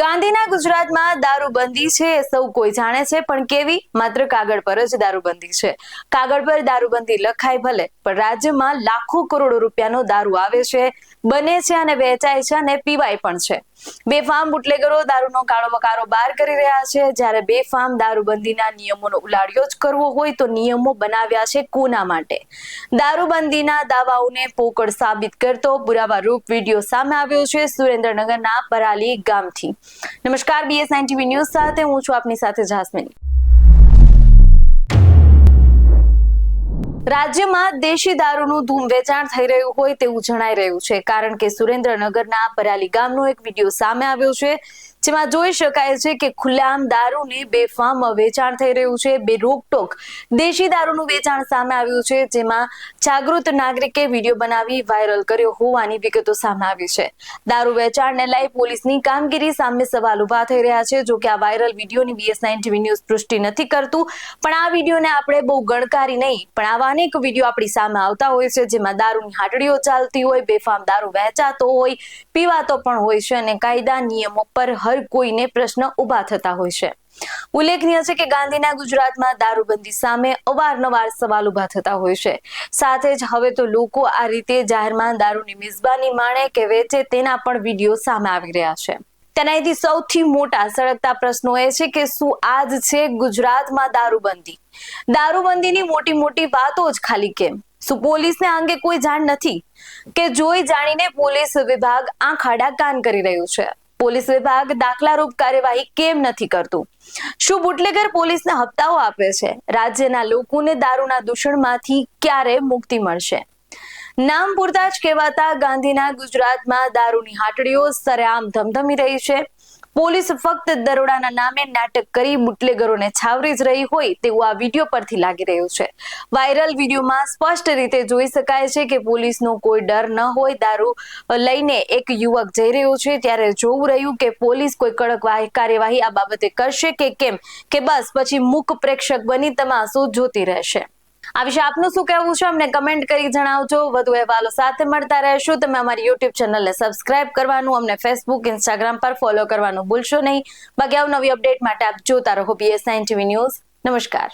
ગાંધીના ગુજરાતમાં દારૂબંધી છે એ સૌ કોઈ જાણે છે, પણ કેવી? માત્ર કાગળ પર જ દારૂબંધી છે. કાગળ પર દારૂબંધી લખાય ભલે, પણ રાજ્યમાં લાખો કરોડો રૂપિયાનો દારૂ આવે છે, બને છે અને વેચાય છે અને પીવાય પણ છે. બેફામ બુટલેગરો દારૂનો કાળો કારોબાર કરી રહ્યા છે. જ્યારે બેફામ દારૂબંધીના નિયમોનો ઉલાડ્યો જ કરવો હોય તો નિયમો બનાવ્યા છે કોના માટે? દારૂબંધીના દાવાઓને પોકળ સાબિત કરતો પુરાવા રૂપ વીડિયો સામે આવ્યો છે સુરેન્દ્રનગરના પરાલી ગામથી. નમસ્કાર બીએસ નાઇન ટીવી ન્યૂઝ સાથે હું છું આપની સાથે જાસ્મીન. રાજ્યમાં દેશી દારૂનું ધૂમ વેચાણ થઈ રહ્યું હોય તેવું જણાઈ રહ્યું છે. કારણ કે સુરેન્દ્રનગરના પરાલી ગામનો એક વીડિયો સામે આવ્યો છે, જેમાં જોઈ શકાય છે કે ખુલ્લામ દારૂને બેફામ વેચાણ થઈ રહ્યું છે. બે રોકટોક દેશી દારૂનું વેચાણ સામે આવ્યું છે, જેમાં જાગૃત નાગરિકે વીડિયો બનાવી વાયરલ કર્યો હોવાની વિગતો સામે આવી છે. દારૂ વેચાણને લઈ પોલીસની કામગીરી સામે સવાલ ઊભા થઈ રહ્યા છે. જો કે આ વાયરલ વિડીયોની બીએસ નાઇન ટીવી ન્યૂઝ પુષ્ટિ નથી કરતું, પણ આ વિડીયોને આપણે બહુ ગણકારી નહીં, પણ આવા અનેક વીડિયો આપણી સામે આવતા હોય છે, જેમાં દારૂની હાટડીઓ ચાલતી હોય, બેફામ દારૂ વેચાતો હોય, પીવાતો પણ હોય છે અને કાયદા નિયમો પર હર કોઈને પ્રશ્ન ઊભા થતા હોય છે. ઉલ્લેખનીય છે કે ગાંધીના ગુજરાતમાં દારૂબંધી સામે અવારનવાર સવાલ ઊભા થતા હોય છે. સાથે જ હવે તો લોકો આ રીતે જાહેરમાં દારૂની મિઝબાની માણે કે વેચે તેના પણ વીડિયો સામે આવી રહ્યા છે. તેનાથી સૌથી મોટા સળગતા પ્રશ્નો એ છે કે શું આજ છે ગુજરાતમાં દારૂબંધી? દારૂબંધીની મોટી મોટી વાતો જ ખાલી કેમ? શું પોલીસને અંગે કોઈ જાણ નથી? કે જોઈ જાણીને પોલીસ વિભાગ આંખ આડા કાન કરી રહ્યું છે? પોલીસ વિભાગ દાખલારૂપ કાર્યવાહી કેમ નથી કરતું? શું બુટલેગર પોલીસને હપ્તાઓ આપે છે? રાજ્યના લોકોને દારૂના દૂષણમાંથી ક્યારે મુક્તિ મળશે? નામ પૂરતા જ કહેવાતા ગાંધીના ગુજરાતમાં દારૂની હાટડીઓ સરેઆમ ધમધમી રહી છે. પોલીસ ફક્ત દરોડાના નામે નાટક કરી બુટલેગરોને છાવરી જ રહી હોય તેવું આ વીડિયો પરથી લાગી રહ્યું છે. વાયરલ વિડીયોમાં સ્પષ્ટ રીતે જોઈ શકાય છે કે પોલીસનો કોઈ ડર ન હોય દારૂ લઈને એક યુવક જઈ રહ્યો છે ત્યારે જોવું રહ્યું કે પોલીસ કોઈ કડક વાહ- કાર્યવાહી આ બાબતે કરશે કે કેમ? કે બસ, પછી મૂક પ્રેક્ષક બની તમાશો જોતી રહેશે. આ વિશે આપનું શું કહેવું છે? અમને કમેન્ટ કરી જણાવજો. વધુ અહેવાલો સાથે મળતા રહેશું. તમે અમારી યુટ્યુબ ચેનલને સબસ્ક્રાઇબ કરવાનું, અમને ફેસબુક ઇન્સ્ટાગ્રામ પર ફોલો કરવાનું ભૂલશો નહીં. બાકી અવનવી અપડેટ માટે આપ જોતા રહો બીએસઆઈ ટીવી ન્યૂઝ નમસ્કાર.